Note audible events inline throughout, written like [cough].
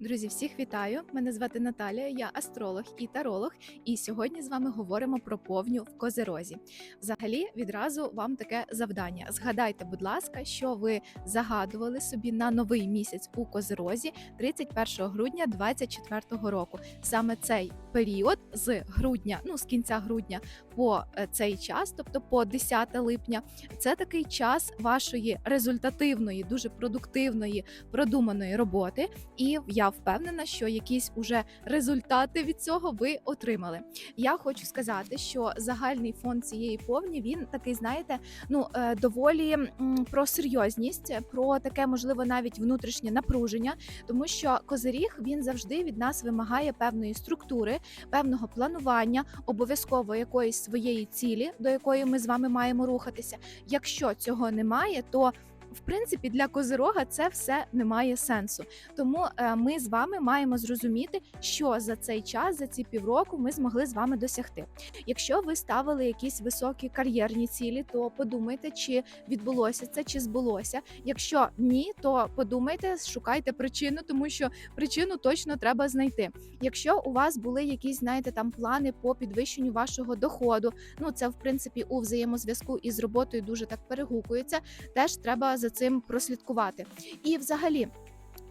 Друзі, всіх вітаю! Мене звати Наталія, я астролог і таролог. І сьогодні з вами говоримо про повню в Козерозі. Взагалі, відразу вам таке завдання. Згадайте, будь ласка, що ви загадували собі на новий місяць у Козерозі 31 грудня 2024 року. Саме цей період з грудня, ну з кінця грудня по е, цей час, тобто по 10 липня, це такий час вашої результативної, дуже продуктивної, продуманої роботи. І я впевнена, що якісь уже результати від цього ви отримали. Я хочу сказати, що загальний фон цієї повні він такий, знаєте, ну е, доволі про серйозність, про таке можливо навіть внутрішнє напруження, тому що козиріг він завжди від нас вимагає певної структури, певного планування, обов'язково якоїсь своєї цілі, до якої ми з вами маємо рухатися. Якщо цього немає, то в принципі для козирога це все не має сенсу. Тому е, ми з вами маємо зрозуміти, що за цей час, за ці півроку, ми змогли з вами досягти. Якщо ви ставили якісь високі кар'єрні цілі, то подумайте, чи відбулося це, чи збулося. Якщо ні, то подумайте, шукайте причину, тому що причину точно треба знайти. Якщо у вас були якісь, знаєте, там плани по підвищенню вашого доходу, ну це в принципі у взаємозв'язку із роботою дуже так перегукується. Теж треба за цим прослідкувати. І взагалі.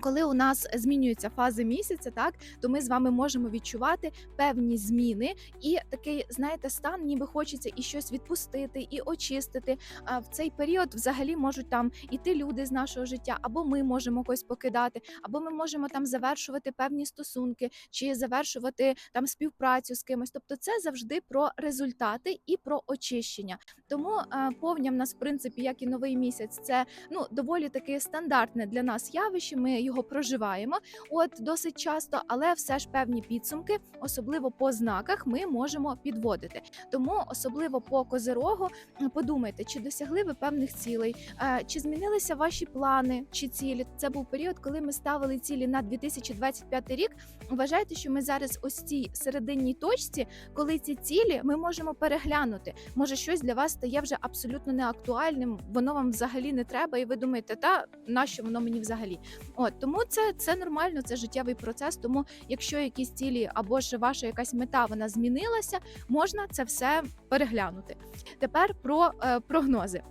Коли у нас змінюються фази місяця, так то ми з вами можемо відчувати певні зміни, і такий, знаєте, стан, ніби хочеться і щось відпустити, і очистити. А в цей період взагалі можуть там іти люди з нашого життя, або ми можемо когось покидати, або ми можемо там завершувати певні стосунки, чи завершувати там співпрацю з кимось. Тобто, це завжди про результати і про очищення. Тому повня в нас, в принципі, як і новий місяць, це ну доволі таки стандартне для нас явище. Ми його проживаємо, от досить часто, але все ж певні підсумки, особливо по знаках, ми можемо підводити. Тому особливо по козирогу подумайте, чи досягли ви певних цілей, е, чи змінилися ваші плани чи цілі. Це був період, коли ми ставили цілі на 2025 рік. Вважайте, що ми зараз ось цій серединній точці, коли ці цілі ми можемо переглянути. Може, щось для вас стає вже абсолютно неактуальним, воно вам взагалі не треба, і ви думаєте, та нащо воно мені взагалі? От тому це, це нормально, це життєвий процес. Тому, якщо якісь цілі або ж ваша якась мета вона змінилася, можна це все переглянути. Тепер про е, прогнози.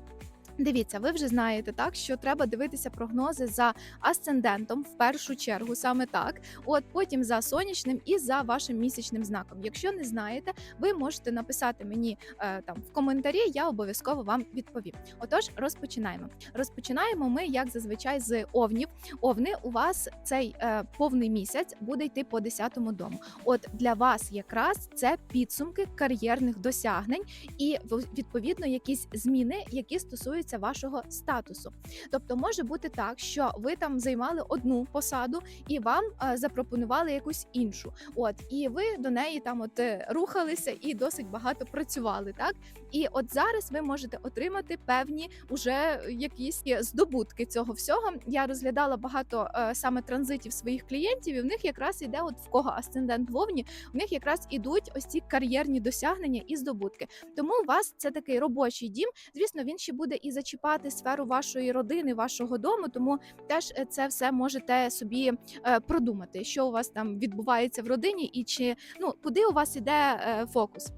Дивіться, ви вже знаєте так, що треба дивитися прогнози за асцендентом в першу чергу, саме так. От потім за сонячним і за вашим місячним знаком. Якщо не знаєте, ви можете написати мені е, там в коментарі. Я обов'язково вам відповім. Отож, розпочинаємо. Розпочинаємо ми, як зазвичай, з овнів. Овни, у вас цей е, повний місяць буде йти по 10-му дому. От для вас якраз це підсумки кар'єрних досягнень і відповідно якісь зміни, які стосуються вашого статусу. Тобто може бути так, що ви там займали одну посаду і вам е, запропонували якусь іншу. От і ви до неї там от е, рухалися і досить багато працювали. Так і от зараз ви можете отримати певні уже якісь здобутки цього всього. Я розглядала багато е, саме транзитів своїх клієнтів, і в них якраз іде, от в кого асцендент вовні, в них якраз ідуть ось ці кар'єрні досягнення і здобутки. Тому у вас це такий робочий дім. Звісно, він ще буде і зачіпати сферу вашої родини, вашого дому. Тому теж е, це все можете собі е, продумати, що у вас там відбувається в родині, і чи ну куди у вас іде е, фокус.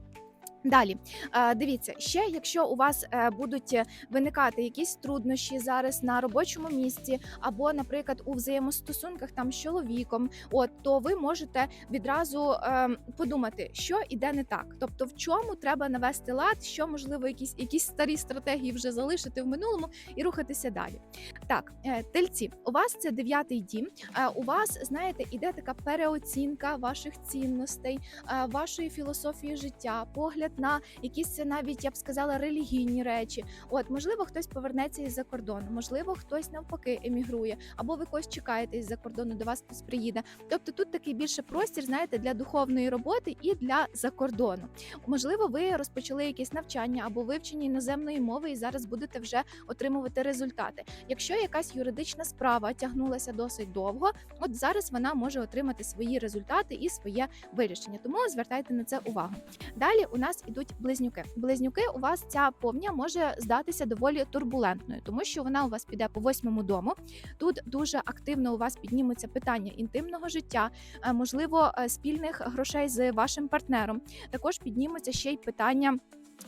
Далі Е, дивіться, ще якщо у вас е, будуть е, виникати якісь труднощі зараз на робочому місці, або, наприклад, у взаємостосунках там з чоловіком, от то ви можете відразу подумати, що іде не так, тобто в чому треба навести лад, що можливо, якісь якісь старі стратегії вже залишити в минулому і рухатися далі. Так, тельці, у вас це дев'ятий дім. У вас знаєте, іде така переоцінка ваших цінностей, вашої філософії життя, погляд на якісь навіть я б сказала релігійні речі. От можливо, хтось повернеться із-за кордону, можливо, хтось навпаки емігрує, або ви когось чекаєте із-за кордону, до вас хтось приїде. Тобто тут такий більше простір, знаєте, для духовної роботи і для закордону. Можливо, ви розпочали якесь навчання або вивчення іноземної мови, і зараз будете вже отримувати результати. Якщо якась юридична справа тягнулася досить довго, от зараз вона може отримати свої результати і своє вирішення. Тому звертайте на це увагу. Далі у нас ідуть близнюки. Близнюки у вас ця повня може здатися доволі турбулентною, тому що вона у вас піде по восьмому дому. Тут дуже активно у вас піднімуться питання інтимного життя, е, можливо, е, спільних грошей з вашим партнером. Також піднімуться ще й питання.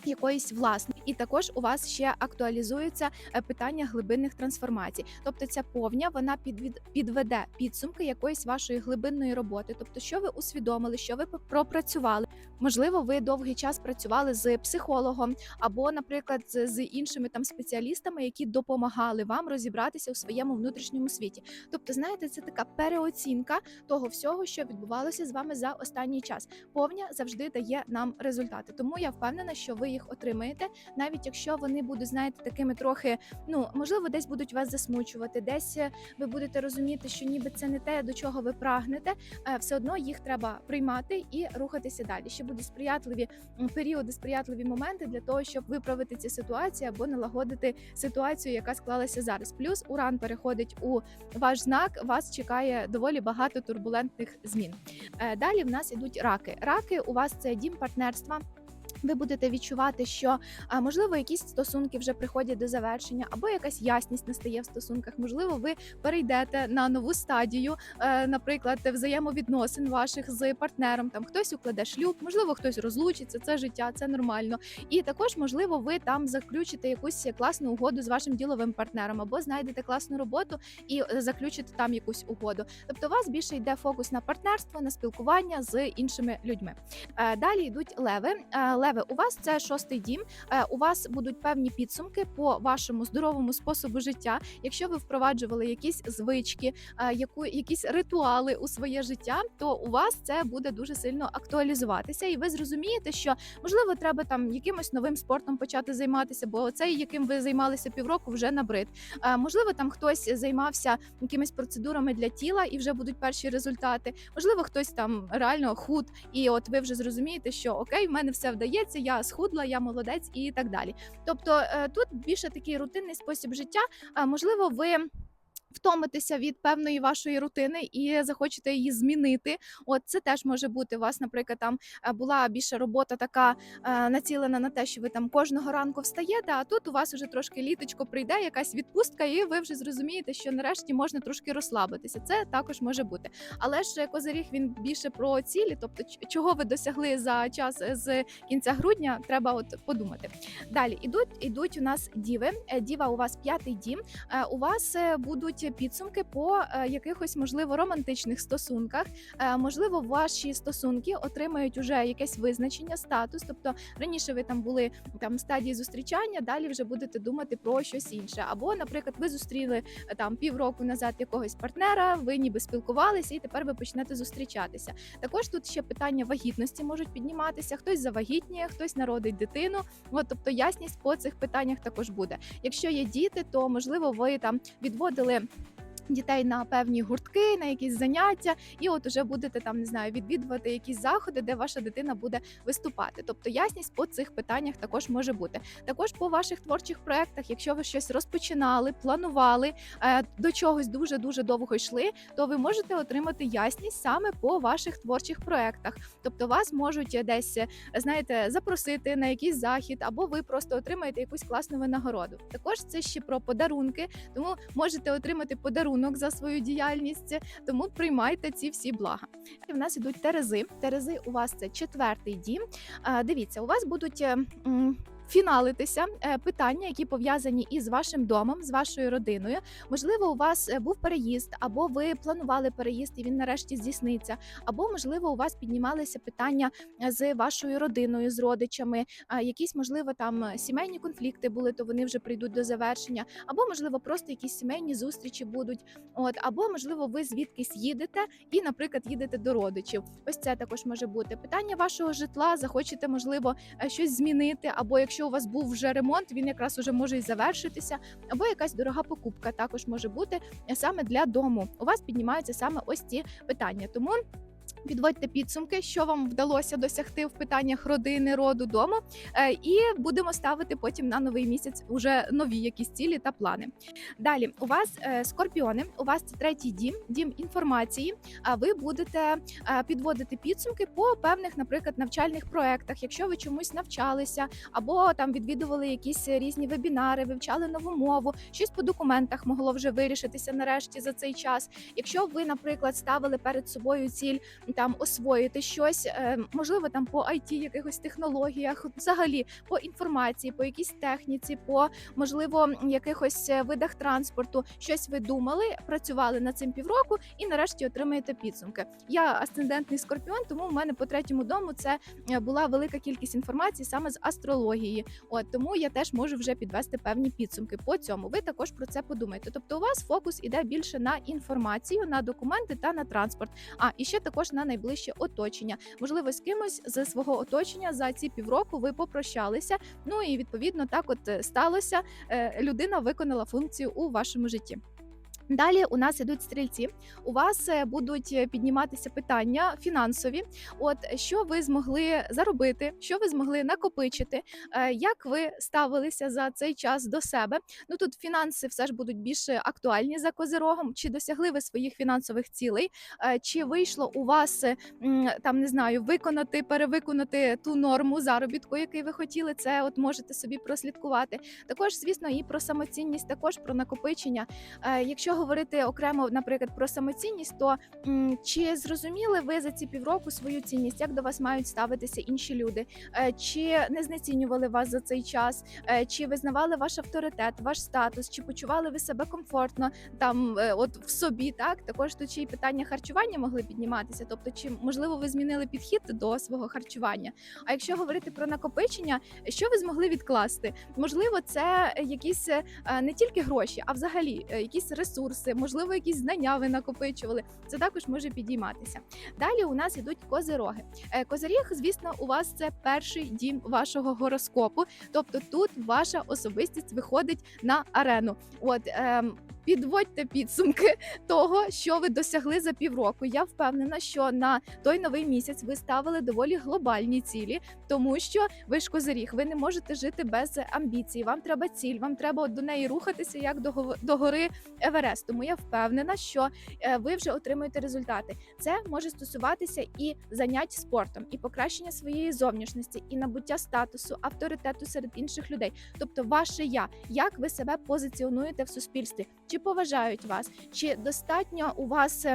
Якоїсь власної, і також у вас ще актуалізується е, питання глибинних трансформацій. Тобто, ця повня вона підвід, підведе підсумки якоїсь вашої глибинної роботи. Тобто, що ви усвідомили, що ви пропрацювали. Можливо, ви довгий час працювали з психологом або, наприклад, з, іншими там спеціалістами, які допомагали вам розібратися у своєму внутрішньому світі. Тобто, знаєте, це така переоцінка того всього, що відбувалося з вами за останній час. Повня завжди дає нам результати. Тому я впевнена, що ви їх отримаєте, навіть якщо вони будуть, знаєте, такими трохи, ну можливо, десь будуть вас засмучувати, десь е, ви будете розуміти, що ніби це не те, до чого ви прагнете. е, Все одно їх треба приймати і рухатися далі. Будуть сприятливі періоди, сприятливі моменти для того, щоб виправити ці ситуації або налагодити ситуацію, яка склалася зараз. Плюс уран переходить у ваш знак. Вас чекає доволі багато турбулентних змін. Е, Далі в нас ідуть раки. Раки у вас це дім партнерства. Ви будете відчувати, що можливо якісь стосунки вже приходять до завершення, або якась ясність настає в стосунках. Можливо, ви перейдете на нову стадію, е, наприклад, взаємовідносин ваших з партнером. Там хтось укладе шлюб, можливо, хтось розлучиться. Це життя, це нормально. І також, можливо, ви там заключите якусь класну угоду з вашим діловим партнером, або знайдете класну роботу і е, заключите там якусь угоду. Тобто, у вас більше йде фокус на партнерство, на спілкування з іншими людьми. Е, Далі йдуть леви. Леви, у вас це шостий дім. Е, У вас будуть певні підсумки по вашому здоровому способу життя. Якщо ви впроваджували якісь звички, е, яку якісь ритуали у своє життя, то у вас це буде дуже сильно актуалізуватися, і ви зрозумієте, що можливо треба там якимось новим спортом почати займатися, бо цей, яким ви займалися півроку, вже набрид. Е, Можливо, там хтось займався якимись процедурами для тіла і вже будуть перші результати. Можливо, хтось там реально худ, і от ви вже зрозумієте, що окей, в мене все вдається, я схудла, я молодець і так далі. Тобто е, тут більше такий рутинний спосіб життя. Можливо, ви. Втомитися від певної вашої рутини і захочете її змінити. От це теж може бути. У вас, наприклад, там е, була більше робота така е, націлена на те, що ви там кожного ранку встаєте. А тут у вас вже трошки літочко прийде, якась відпустка, і ви вже зрозумієте, що нарешті можна трошки розслабитися. Це також може бути. Але ж козиріг він більше про цілі, тобто чого ви досягли за час е, з кінця грудня, треба от подумати. Далі ідуть ідуть у нас діви. Е, Діва у вас п'ятий дім. У вас е, будуть підсумки по е, якихось можливо романтичних стосунках. Е, Можливо, ваші стосунки отримають уже якесь визначення, статус. Тобто раніше ви там були там в стадії зустрічання, далі вже будете думати про щось інше. Або, наприклад, ви зустріли е, там півроку назад якогось партнера, ви ніби спілкувалися, і тепер ви почнете зустрічатися. Також тут ще питання вагітності можуть підніматися. Хтось завагітніє, хтось народить дитину. От, тобто ясність по цих питаннях також буде. Якщо є діти, то можливо ви там відводили. Дітей на певні гуртки, на якісь заняття, і от уже будете там не знаю відвідувати якісь заходи, де ваша дитина буде виступати. Тобто ясність по цих питаннях також може бути. Також по ваших творчих проектах, якщо ви щось розпочинали, планували е, до чогось дуже дуже довго йшли, то ви можете отримати ясність саме по ваших творчих проектах. Тобто вас можуть десь е, знаєте запросити на якийсь захід, або ви просто отримаєте якусь класну винагороду. Також це ще про подарунки, тому можете отримати подарунок за свою діяльність. Тому приймайте ці всі блага. І в нас ідуть терези. Терези у вас це четвертий дім. Е, Дивіться, у вас будуть. Фіналитися е, питання, які пов'язані із вашим домом, з вашою родиною. Можливо, у вас е, був переїзд, або ви планували переїзд, і він нарешті здійсниться. Або, можливо, у вас піднімалися питання е, з вашою родиною, з родичами. Якісь, можливо, там сімейні конфлікти були, то вони вже прийдуть до завершення. Або, можливо, просто якісь сімейні зустрічі будуть. От, або, можливо, ви звідкись їдете і, наприклад, їдете до родичів. Ось це також може бути питання вашого житла. Захочете, можливо, щось змінити, або якщо у вас був вже ремонт, він якраз уже може і завершитися, або якась дорога покупка також може бути саме для дому. У вас піднімаються саме ось ці питання. Тому Підводьте підсумки, що вам вдалося досягти в питаннях родини, роду, дому, е, і будемо ставити потім на новий місяць уже нові якісь цілі та плани. Далі у вас е, скорпіони, у вас це третій дім, дім інформації. А ви будете е, підводити підсумки по певних, наприклад, навчальних проектах, якщо ви чомусь навчалися, або там відвідували якісь різні вебінари, вивчали нову мову, щось по документах могло вже вирішитися нарешті за цей час. Якщо ви, наприклад, ставили перед собою ціль там освоїти щось, е, можливо, там по IT, якихось технологіях, взагалі по інформації, по якійсь техніці, по можливо якихось е, видах транспорту, щось ви думали, працювали над цим півроку, і нарешті отримаєте підсумки. Я асцендентний скорпіон, тому в мене по третьому дому це е, була велика кількість інформації саме з астрології. От тому я теж можу вже підвести певні підсумки. По цьому ви також про це подумайте. Тобто, у вас фокус іде більше на інформацію, на документи та на транспорт. А і ще також на найближче оточення. Можливо, з кимось з свого оточення за ці півроку ви попрощалися. Ну і відповідно так, от е, сталося. е, Людина виконала функцію у вашому житті. Далі у нас ідуть стрільці. У вас е, будуть е, підніматися питання фінансові. От що ви змогли заробити, що ви змогли накопичити, е, як ви ставилися за цей час до себе. Ну тут фінанси все ж будуть більш актуальні за козирогом. Чи досягли ви своїх фінансових цілей? Чи вийшло у вас там не знаю, виконати, перевиконати ту норму заробітку, який ви хотіли? Це от можете собі прослідкувати. Також, звісно, і про самоцінність, також про накопичення. Якщо говорити окремо, наприклад, про самоцінність, то чи зрозуміли ви за ці півроку свою цінність, як до вас мають ставитися інші люди? Е, Чи не знецінювали вас за цей час? Е, Чи визнавали ваш авторитет, ваш статус? Чи почували ви себе комфортно там, е, от в собі? Так також тут ще й питання харчування могли підніматися. Тобто, чи можливо ви змінили підхід до свого харчування? А якщо говорити про накопичення, що ви змогли відкласти? Можливо, це якісь не тільки гроші, а взагалі якісь ресурси, можливо, якісь знання ви накопичували. Це також може підійматися. Далі у нас ідуть козироги. Е, Козиріг, звісно, у вас це перший дім вашого гороскопу. Тобто тут ваша особистість виходить на арену. От ем, підводьте підсумки [laughs] того, що ви досягли за півроку. Я впевнена, що на той новий місяць ви ставили доволі глобальні цілі, тому що ви ж козиріг, ви не можете жити без амбіцій. Вам треба ціль, вам треба до неї рухатися як до гори Еверест. Тому я впевнена, що е, ви вже отримуєте результати. Це може стосуватися і занять спортом, і покращення своєї зовнішності, і набуття статусу, авторитету серед інших людей. Тобто, ваше я, як ви себе позиціонуєте в суспільстві, чи поважають вас, чи достатньо у вас.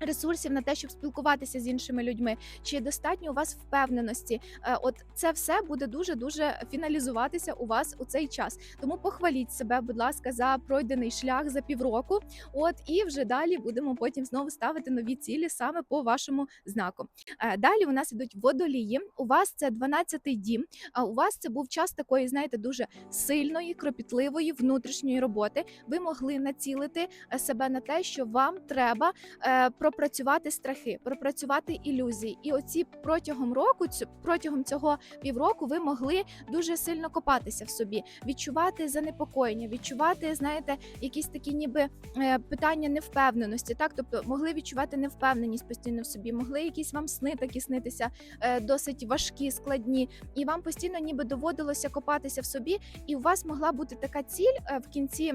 Ресурсів на те, щоб спілкуватися з іншими людьми, чи достатньо у вас впевненості? Е, От це все буде дуже дуже фіналізуватися у вас у цей час. Тому похваліть себе, будь ласка, за пройдений шлях за півроку. От і вже далі будемо потім знову ставити нові цілі саме по вашому знаку. Е, Далі у нас ідуть водолії. У вас це 12-й дім. А у вас це був час такої, знаєте, дуже сильної, кропітливої внутрішньої роботи. Ви могли націлити е, себе на те, що вам треба е, пропрацювати страхи, пропрацювати ілюзії. І оці протягом року, протягом цього півроку, ви могли дуже сильно копатися в собі, відчувати занепокоєння, відчувати, знаєте, якісь такі, ніби е, питання невпевненості. Так, тобто могли відчувати невпевненість постійно в собі, могли якісь вам сни такі снитися е, досить важкі, складні, і вам постійно ніби доводилося копатися в собі, і у вас могла бути така ціль е, в кінці.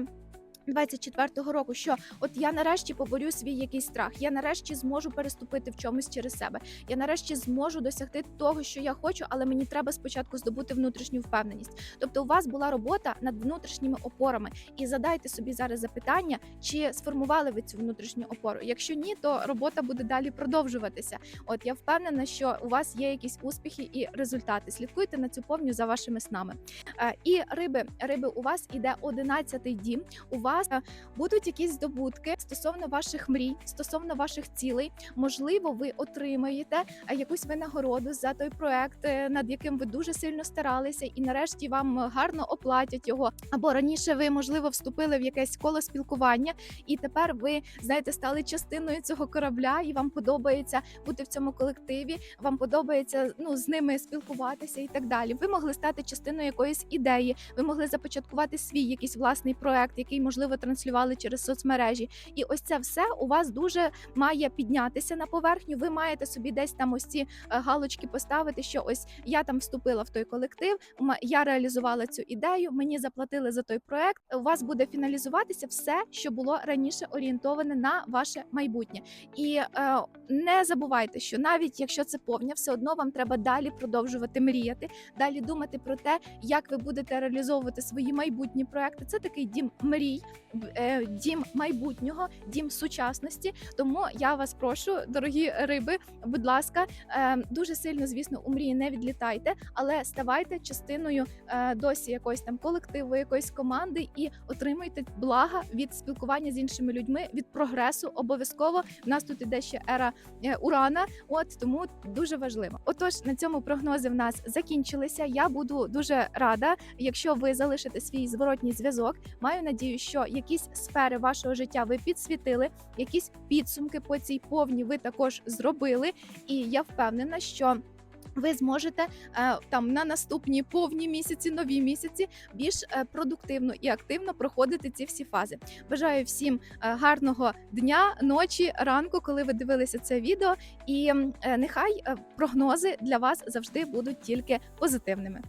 24-го року, що от я нарешті поборю свій якийсь страх, я нарешті зможу переступити в чомусь через себе. Я нарешті зможу досягти того, що я хочу, але мені треба спочатку здобути внутрішню впевненість. Тобто, у вас була робота над внутрішніми опорами, і задайте собі зараз запитання, чи сформували ви цю внутрішню опору. Якщо ні, то робота буде далі продовжуватися. От я впевнена, що у вас є якісь успіхи і результати. Слідкуйте на цю повню за вашими снами. Е, І риби, риби, у вас іде 11-й дім. У вас е, будуть якісь здобутки стосовно ваших мрій, стосовно ваших цілей. Можливо, ви отримаєте е, якусь винагороду за той проект, е, над яким ви дуже сильно старалися, і нарешті вам гарно оплатять його. Або раніше ви, можливо, вступили в якесь коло спілкування, і тепер ви знаєте, стали частиною цього корабля, і вам подобається бути в цьому колективі. Вам подобається ну з ними спілкуватися і так далі. Ви могли стати частиною якоїсь ідеї, ви могли започаткувати свій якийсь власний проект, який можливо можливо транслювали через соцмережі. І ось це все у вас дуже має піднятися на поверхню. Ви маєте собі десь там ось ці е, галочки поставити, що ось я там вступила в той колектив, я реалізувала цю ідею, мені заплатили за той проект. У вас буде фіналізуватися все, що було раніше орієнтоване на ваше майбутнє. І е, не забувайте, що навіть якщо це повня, все одно вам треба далі продовжувати мріяти, далі думати про те, як ви будете реалізовувати свої майбутні проекти. Це такий дім мрій, дім майбутнього, дім сучасності. Тому я вас прошу, дорогі риби, будь ласка, е, дуже сильно, звісно, у мрії не відлітайте, але ставайте частиною е, досі якоїсь там колективу, якоїсь команди і отримуйте блага від спілкування з іншими людьми, від прогресу. Обов'язково в нас тут іде ще ера е, урана. От тому дуже важливо. Отож, на цьому прогнози в нас закінчилися. Я буду дуже рада, якщо ви залишите свій зворотній зв'язок. Маю надію, що якісь сфери вашого життя ви підсвітили, якісь підсумки по цій повні ви також зробили. І я впевнена, що. Ви зможете е, там на наступні повні місяці, нові місяці більш е, продуктивно і активно проходити ці всі фази. Бажаю всім е, гарного дня, ночі, ранку, коли ви дивилися це відео, і нехай прогнози для вас завжди будуть тільки позитивними.